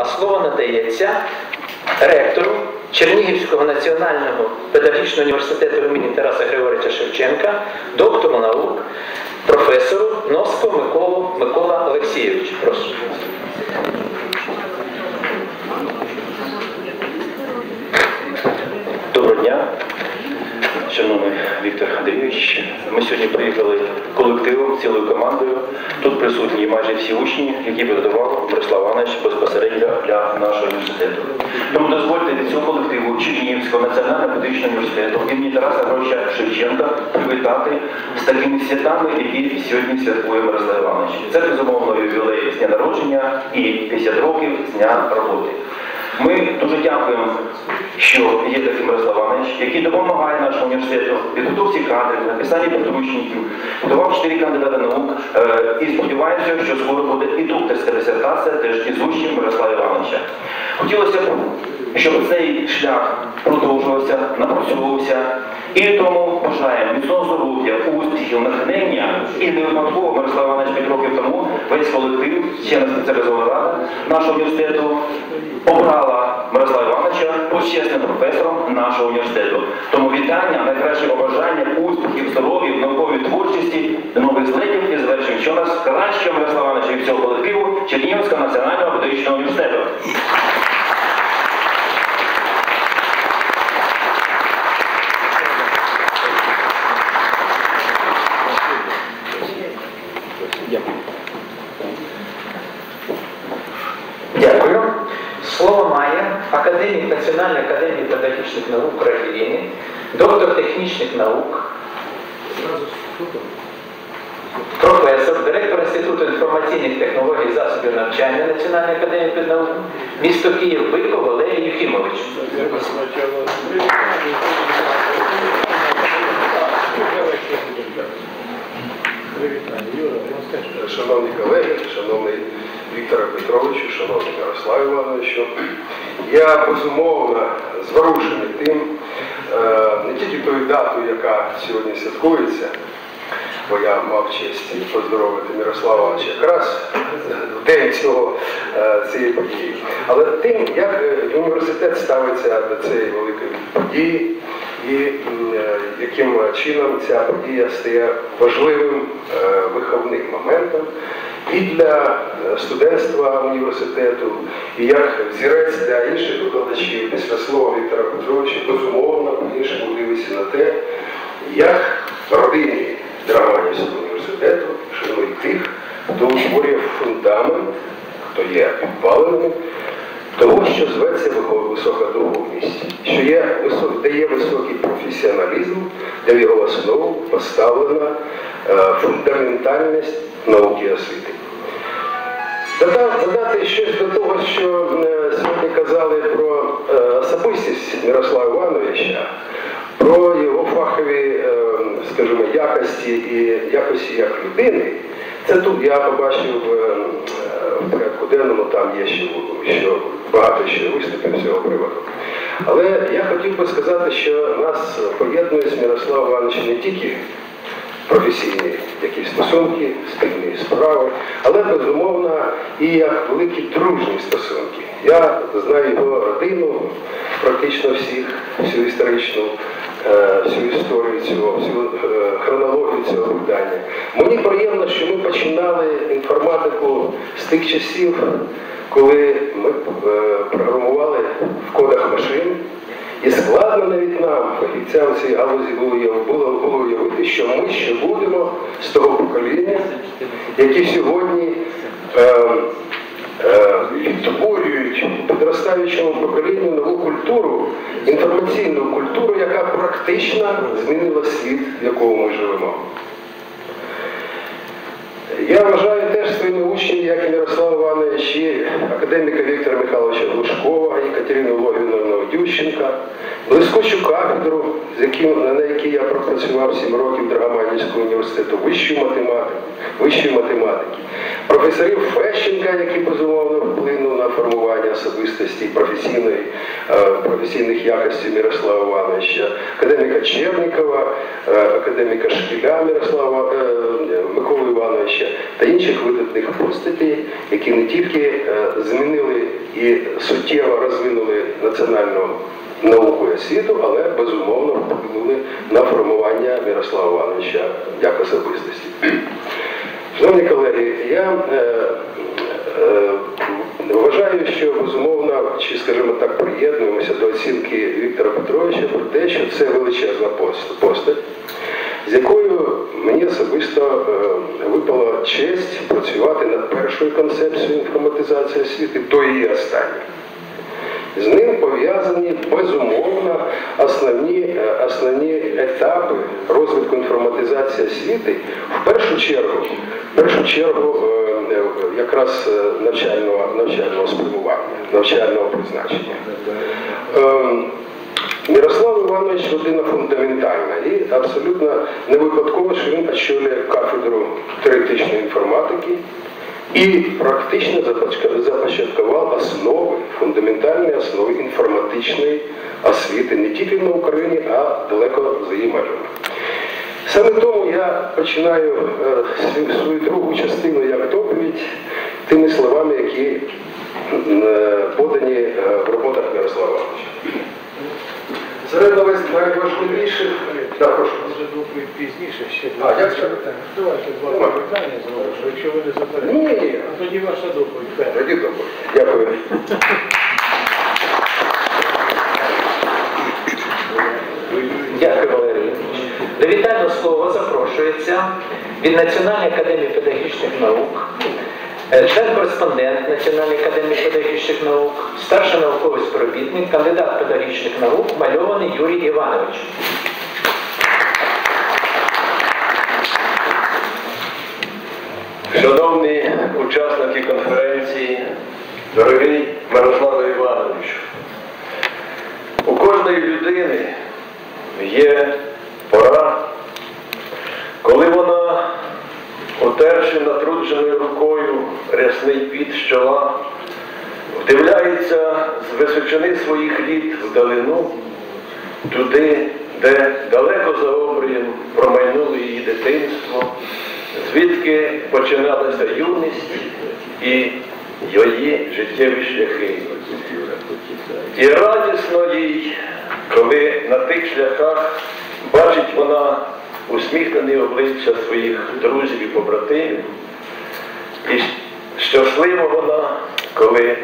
А слово надається ректору Чернігівського національного педагогічного університету імені Тараса Григорича Шевченка, доктору наук, професору Носко Миколу Микола Олексійович. Прошу. Доброго дня, шановний Віктор Андрійович. Ми сьогодні приїхали колективом, цілою командою. Тут присутні майже всі учні, які підготував Борислав Іванович безпосередньо для нашого університету. Тому дозвольте від цього колективу Чернігівського національного педагогічного університету імені Тараса Григоровича Шевченка привітати з такими святами, які сьогодні святкує Мирослав Іванович. Це безумовно ювілей з дня народження і 50 років з дня роботи. Ми дуже дякуємо, що є такий Мирослав Іванович, який допомагає нашому університету підготовці кадрів, написанні підручників, готував 4 кандидата наук е, і сподіваємося, що скоро буде і докторська дисертація теж із учнів Мирослава Івановича. Хотілося б, щоб цей шлях продовжувався, напрацьовувався. І тому бажаємо міцного здоров'я, успіхів, натхнення. І не випадково Мирослав Іванович 5 років тому весь колектив, члени спеціалізованої ради нашого університету, обрала Мирослава Івановича почесним професором нашого університету. Тому вітання, найкраще побажання, успіхів, здоров'я, наукової творчості, нових злетів і звершень, що нас кращого Мирослава Івановича і всього колективу Чернігівського національного педагогічного університету. Дякую. Слово має академік Національної академії педагогічних наук України, доктор технічних наук, професор, директор Інституту інформаційних технологій і засобів навчання Національної академії педнаук, місто Київ Биков Валерій Юхімович. Шановні колеги, шановний Віктора Петровичу, шановний Ярослав Івановичу, я безумовно зворушений тим, е, не тільки тою датою, яка сьогодні святкується, бо я мав честь поздоровити Мирослава якраз в день цього, е, цієї події, але тим, як е, університет ставиться до цієї великої події і е, яким чином ця подія стає важливим виховним моментом і для студентства університету, і як взірець для інших викладачів після слова Віктора Петровича, безумовно, по-іншому на те, як родині Драгоманівського університету шанують тих, хто утворює фундамент, хто є підпаленим того, що зветься висока духовність, що є висок, де є високий професіоналізм, де в його основу поставлена е, фундаментальність науки і освіти. Додати щось до того, що е, сьогодні казали про е, особистість Мирослава Івановича, про його фахові, е, і якості як людини. Це тут я побачив е, е, в порядку денному, там є ще, що багато ще виступів з цього приводу. Але я хотів би сказати, що нас поєднує з Мирославом Івановичем не тільки професійні якісь стосунки, спільні справи, але безумовно і як великі дружні стосунки. Я знаю його родину, практично всіх, всю історичну, всю історію цього, всю е, хронологію цього видання. Мені приємно, що ми починали інформатику з тих часів, коли ми е, програмували в кодах машин. І складно навіть нам, фахівцям цієї галузі, було, було, уявити, що ми ще будемо з того покоління, які сьогодні е, е, відтворюють підростаючому поколінню нову культуру, інформаційну культуру, яка практично змінила світ, в якому ми живемо. Я вважаю теж своїми учнями, як і Мирослав Іванович, і академіка Віктора Михайловича Глушкова, і Катерину Логіновну Ющенка, блискучу кафедру, на якій я пропрацював 7 років Драгоманівського університету вищої математики, вищої математики, професорів Фещенка, який безумовно вплинув на формування особистості професійної, е, професійних якостей Мирослава Івановича, академіка Чернікова, е, академіка Шкіля Мирослава е, Миколи Івановича та інших видатних постатей, які не тільки е, змінили і суттєво розвинули національну науку і освіту, але безумовно вплинули на формування Мирослава Івановича як особистості. Шановні колеги, я е, е, вважаю, що безумовно, чи скажімо так, приєднуємося до оцінки Віктора Петровича про те, що це величезна постать, з якою мені особисто е, випала честь працювати над першою концепцією інформатизації освіти до її останньої. З ним пов'язані безумовно основні, е, основні етапи розвитку інформатизації освіти, в першу чергу, в першу чергу е, якраз навчального, навчального спрямування, навчального призначення. Мирослав Іванович людина фундаментальна і абсолютно не випадково, що він очолює кафедру теоретичної інформатики і практично започаткував основи, фундаментальні основи інформатичної освіти не тільки на Україні, а далеко за її межами. Саме тому я починаю е, свою другу частину як доповідь тими словами, які е, подані е, в роботах Мирослава Івановича. Серед новис- найважливіших, так. Може доповідь пізніше ще А, як це? питання. Давайте два Давай. питання зробимо, якщо ви не заперечуєте. Ні, ні, А тоді ваша доповідь. тоді добре. Дякую. Дякую, Валерій. До вітального слова запрошується від Національної академії педагогічних наук, член-кореспондент Національної академії педагогічних наук, старший науковий співробітник, кандидат педагогічних наук, мальований Юрій Іванович. Шановні учасники конференції, дорогий Мирославе Івановичу, у кожної людини є пора, коли вона, утерши натрудженою рукою рясний під з чола, вдивляється з височини своїх літ вдалину, туди, де далеко за обрієм промайнуло її дитинство, звідки починалася юність і її життєві шляхи. І радісно їй, коли на тих шляхах бачить вона усміхнені обличчя своїх друзів і побратимів, і щаслива вона, коли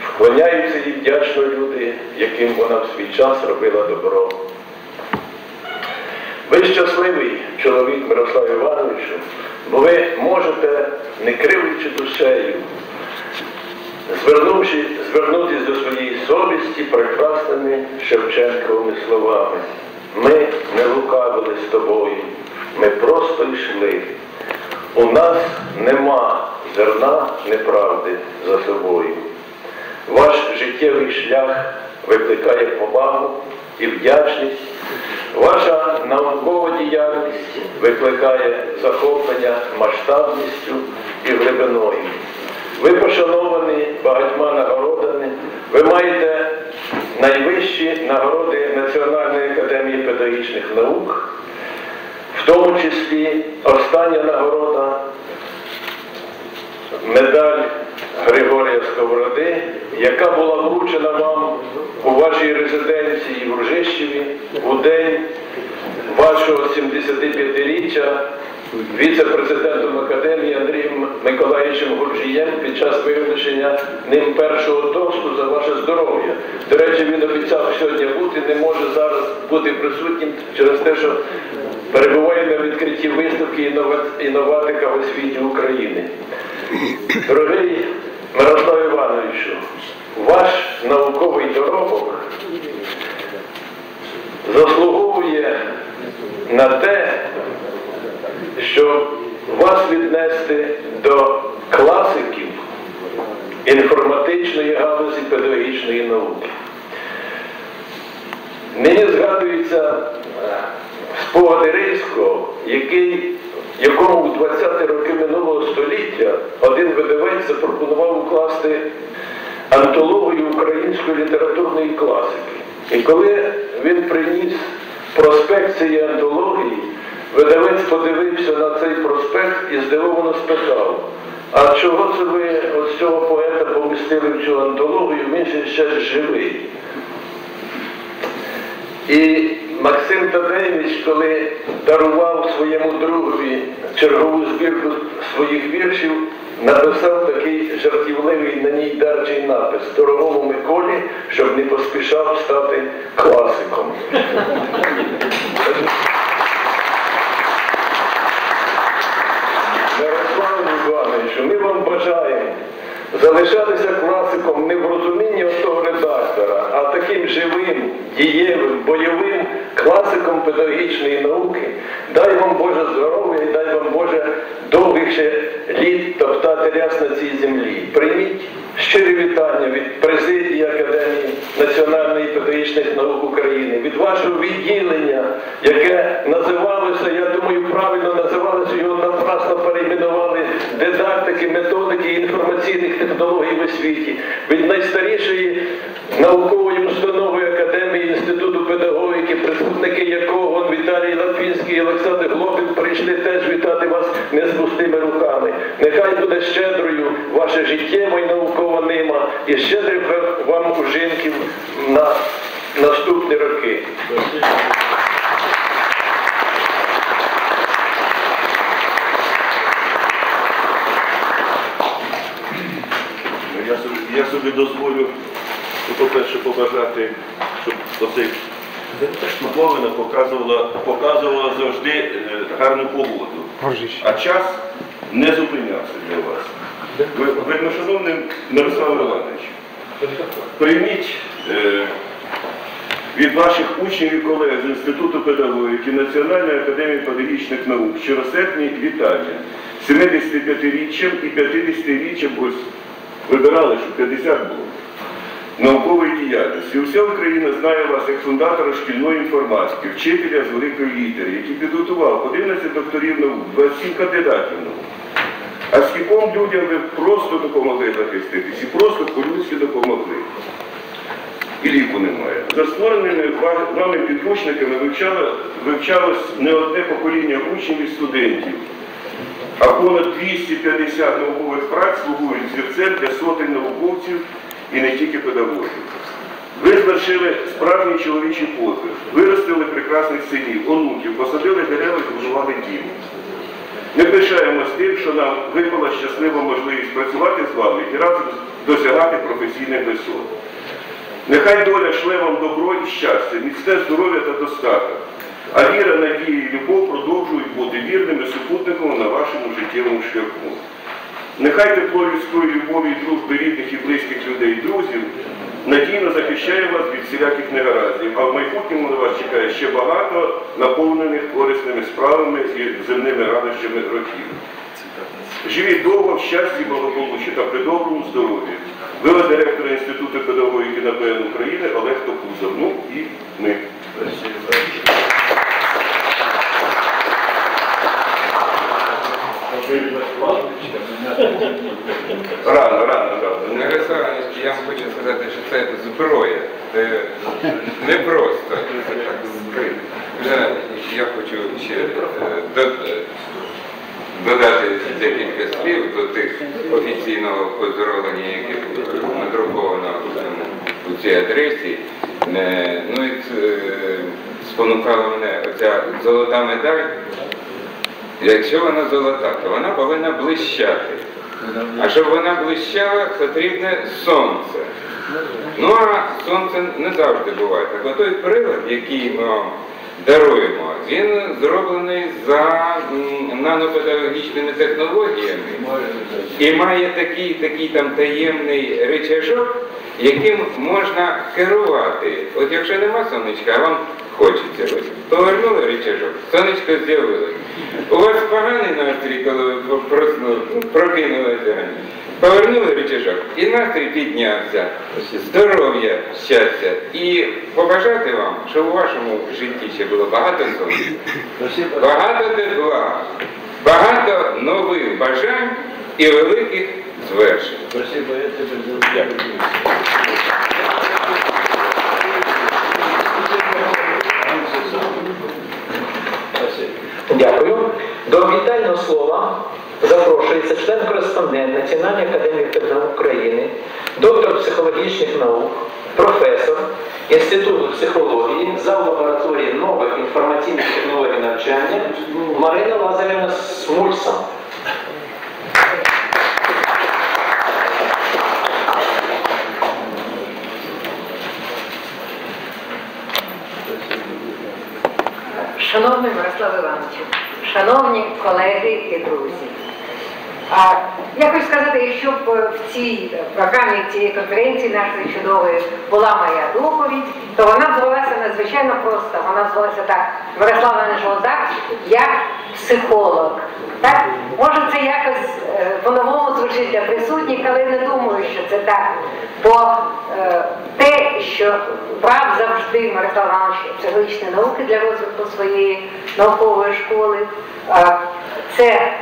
вклоняються їй вдячно люди, яким вона в свій час робила добро. Ви щасливий чоловік Мирослав Івановичу, бо ви можете, не кривлячи душею, звернутися до своєї совісті прекрасними Шевченковими словами. Ми не лукавили з тобою, ми просто йшли. У нас нема зерна неправди за собою. Ваш життєвий шлях викликає повагу і вдячність. Ваша наукова діяльність викликає захоплення масштабністю і глибиною. Ви пошановані багатьма нагородами. Ви маєте найвищі нагороди Національної академії педагогічних наук, в тому числі остання нагорода медаль Григорія Сковороди, яка була вручена вам у вашій резиденції в Ружищеві у день вашого 75-річчя віце-президентом Академії Андрієм Миколаївичем Гурджієм під час визначення ним першого тосту за ваше здоров'я. До речі, він обіцяв сьогодні бути, не може зараз бути присутнім через те, що перебуває на відкритті виставки «Іннова- інноватика в освіті України. Дорогий Мирослав Івановичу, ваш науковий доробок заслуговує на те, щоб вас віднести до класиків інформатичної галузі педагогічної науки. Мені згадується е, спогади Рильського, який, якому у 20-ті роки минулого століття один видавець запропонував укласти антологію української літературної класики. І коли він приніс проспект цієї антології, видавець подивився на цей проспект і здивовано спитав, а чого це ви ось цього поета помістили в цю антологію, він же ще живий. І Максим Тадеєвич, коли дарував своєму другові чергову збірку своїх віршів, написав такий жартівливий на ній дарчий напис дорогому Миколі, щоб не поспішав стати класиком. Івановичу, ми вам бажаємо залишатися класиком не в розумінні того редактора, а таким живим, дієвим, бойовим класиком педагогічної науки. Дай вам Боже здоров'я і дай вам Боже довгих ще літ топтати ряс на цій землі. Прийміть щирі вітання від президії Академії національної педагогічних наук України, від вашого відділення, яке називалося, я думаю, правильно називалося, його напрасно перейменували дидактики, методики інформаційних технологій в освіті, від найстарішої наукової установи Академії Інституту педагогіки, представники якого Віталій Латвінський і Олександр Глобін прийшли теж вітати вас не з пустими руками. Нехай буде щедрою ваше життєва і наукова нима, і щедрих вам ужинків на наступні роки. Ну, Я собі, дозволю, ну, по-перше, побажати, щоб оцей штуковина показувала, показувала завжди е, гарну погоду. А час не зупинявся для вас. Ви, вельмишановний Мирослав Іванович, прийміть е, від ваших учнів і колег з Інституту педагогіки Національної академії педагогічних наук щиросердні вітання 75-річчям і 50-річчям, ось вибирали, що 50 було, наукової діяльності. Уся Україна знає вас як фундатора шкільної інформатики, вчителя з великої літери, який підготував 11 докторів наук, 27 кандидатів наук. А скільком людям ви просто допомогли захиститись і просто по-людськи допомогли. І ліку немає. За створеними вами підручниками вивчало, вивчалось не одне покоління учнів і студентів, а понад 250 наукових праць слугують зірцем для сотень науковців і не тільки педагогів. Ви звершили справжній чоловічий подвиг, виростили прекрасних синів, онуків, посадили дерева і збудували дім. Ми пишаємось тим, що нам випала щаслива можливість працювати з вами і разом досягати професійних висот. Нехай доля шле вам добро і щастя, міцне здоров'я та достаток, а віра, надія і любов продовжують бути вірними супутниками на вашому життєвому шляху. Нехай тепло людської любові і дружби рідних і близьких людей, друзів надійно захищає вас від всіляких негараздів, а в майбутньому на вас чекає ще багато наповнених корисними справами і земними радощами років. Живіть довго в щасті, благополуччі та при доброму здоров'ї. Вела директора Інституту педагогіки НАПН України Олег Токузов. Ну і ми. Рано, рано, рано. Мирослав, я вам хочу сказати, що це зброя. Це не просто. Це так скрито. Вже Я хочу ще е, до- додати декілька слів до тих офіційного поздоровлення, яке надруковано у цьому- у цій адресі. Ну і е, спонукала мене оця золота медаль. Якщо вона золота, то вона повинна блищати. А щоб вона блищала, потрібне сонце. Ну а сонце не завжди буває. Так той прилад, який ми вам даруємо, він зроблений за нанопедагогічними технологіями і має такий, такий там таємний речажок, яким можна керувати. От якщо нема сонечка, а вам хочеться ось. Повернули речажок, сонечко з'явилось. У вас поганий настрій, коли ви проснули, прокинулися. Повернули рычажок, і настрій піднявся, здоров'я, щастя. І побажати вам, щоб у вашому житті ще було багато сонця, багато тепла, багато нових бажань і великих звершень. Дякую. До вітального слова запрошується член-кореспондент Національної академії наук України, доктор психологічних наук, професор Інституту психології за лабораторії нових інформаційних технологій навчання Марина Лазарівна Смульса. Шановний Мирослав Івановичу, шановні колеги і друзі, я хочу сказати, е, в цій програмі цієї конференції нашої чудової була моя доповідь, то вона звалася надзвичайно просто. Вона звалася так, Мирослав Іванович Лозак, як психолог. Так? Може це якось е, по-новому звучить для присутніх, але не думаю, що це так. Бо е, те, що брав завжди Мирослав Іванович психологічні науки для розвитку своєї наукової школи, це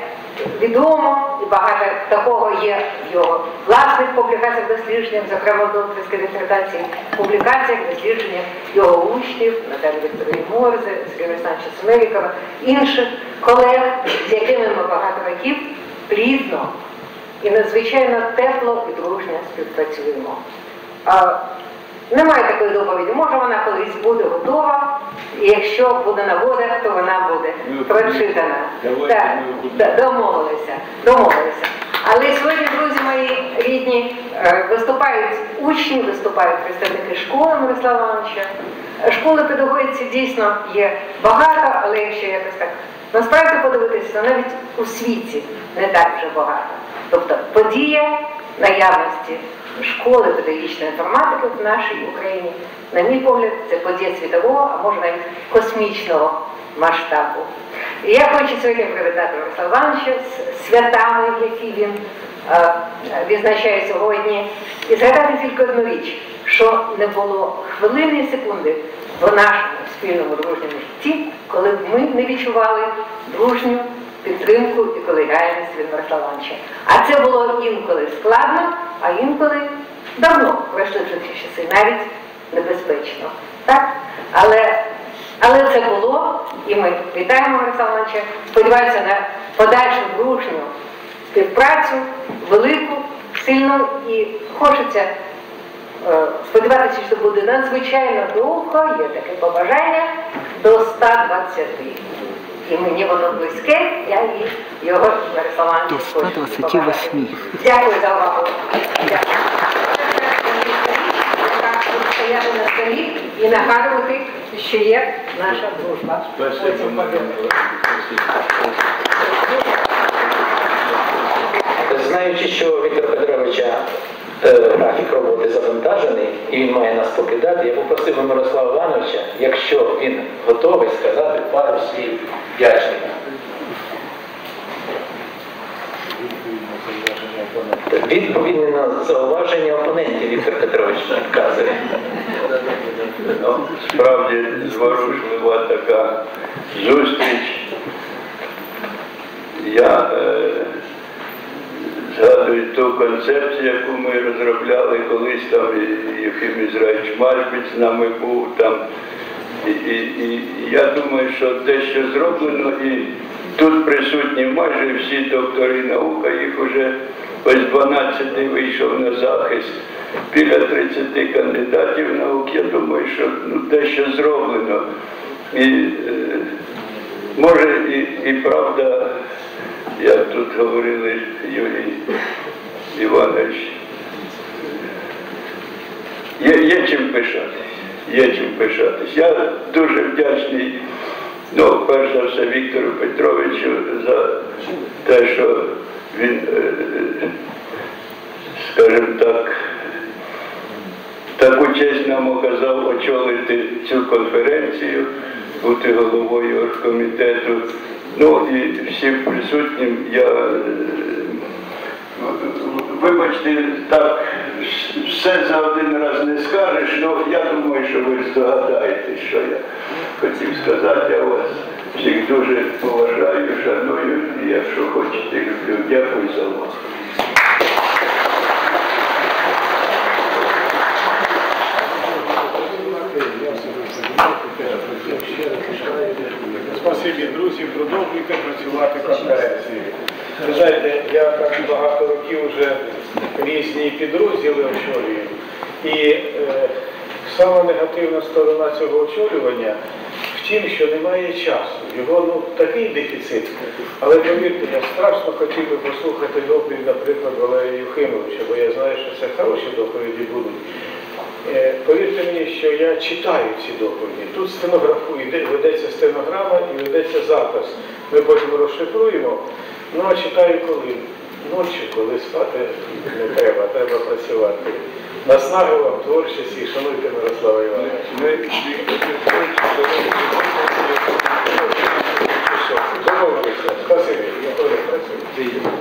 відомо і багато такого є в його власних публікаціях, дослідженнях, зокрема в докторській дисертації, публікаціях, дослідженнях його учнів, Наталі Вікторії Морзе, Сергія Олександровича Смелікова, інших колег, з якими ми багато років плідно і надзвичайно тепло і дружньо співпрацюємо. Немає такої доповіді. Може вона колись буде готова, і якщо буде нагода, то вона буде прочитана. Так, домовилися, домовилися. Але сьогодні, друзі мої рідні, е, виступають учні, виступають представники школи Мирослава Івановича. Школи педагогіці дійсно є багато, але якщо якось так насправді подивитися, навіть у світі не так вже багато. Тобто подія наявності школи педагогічної інформатики в нашій Україні, на мій погляд, це подія світового, а може навіть космічного масштабу. І я хочу сьогодні привітати Мирослава Івановича з святами, які він е, відзначає сьогодні, і згадати тільки одну річ, що не було хвилини і секунди в нашому спільному дружньому житті, коли б ми не відчували дружню підтримку і колегіальність від Івановича. А це було інколи складно, а інколи давно пройшли вже ці часи, навіть небезпечно. Так? Але, але це було, і ми вітаємо Івановича, сподіваюся на подальшу дружню співпрацю, велику, сильну і хочеться е, сподіватися, що буде надзвичайно довго, є таке побажання до 120. І мені воно близьке, я і його 128. Дякую за увагу. Дякую. Стояти на столі і нагадувати, що є наша дружба. Знаючи, що Віктора Петровича е, графік роботи завантажений і він має нас покидати, я попросив би Мирослава Івановича, якщо він готовий сказати пару слів вдячних. Відповідні на зауваження опонентів Віктор Петрович підказує. Ну, справді зворушлива така зустріч. Я е, згадую ту концепцію, яку ми розробляли колись там, Єфім Ізраїльович Мальбіць з нами був там. І, і, і я думаю, що те, що зроблено, і тут присутні майже всі доктори наук, а їх уже ось 12 вийшов на захист біля 30 кандидатів наук. Я думаю, що ну, те, що зроблено, і е, може і, і правда, як тут говорили Юрій Іванович, Є, є чим пишатись, є чим пишатись. Я дуже вдячний, ну, перш за все, Віктору Петровичу за те, що він, е, скажімо так, таку честь нам оказав очолити цю конференцію, бути головою оргкомітету. Ну і всім присутнім я е, вибачте, так все за один раз не скажеш, але я думаю, що ви здогадаєте, що я хотів сказати. Я вас всіх дуже поважаю, шаную, і якщо хочете, люблю. Дякую за увагу. Спасибі, друзі, продовжуйте працювати в конференції. Ви знаєте, я так багато років вже різні підрозділи очолюю. І е, сама негативна сторона цього очолювання в тім, що немає часу. Його ну, такий дефіцит. Але повірте, я страшно хотів би послухати доповідь, наприклад, Валерія Юхимовича, бо я знаю, що це хороші доповіді будуть. Е, Повірте мені, що я читаю ці доповіді. Тут стенографу, ведеться стенограма і ведеться запис. Ми потім розшифруємо. Ну а читаю коли? Ночі, коли спати не треба, треба працювати. Наснаги вам творчості, шануйте Мирослава Івановича. Домовилися. Спасибі. Я теж працюю.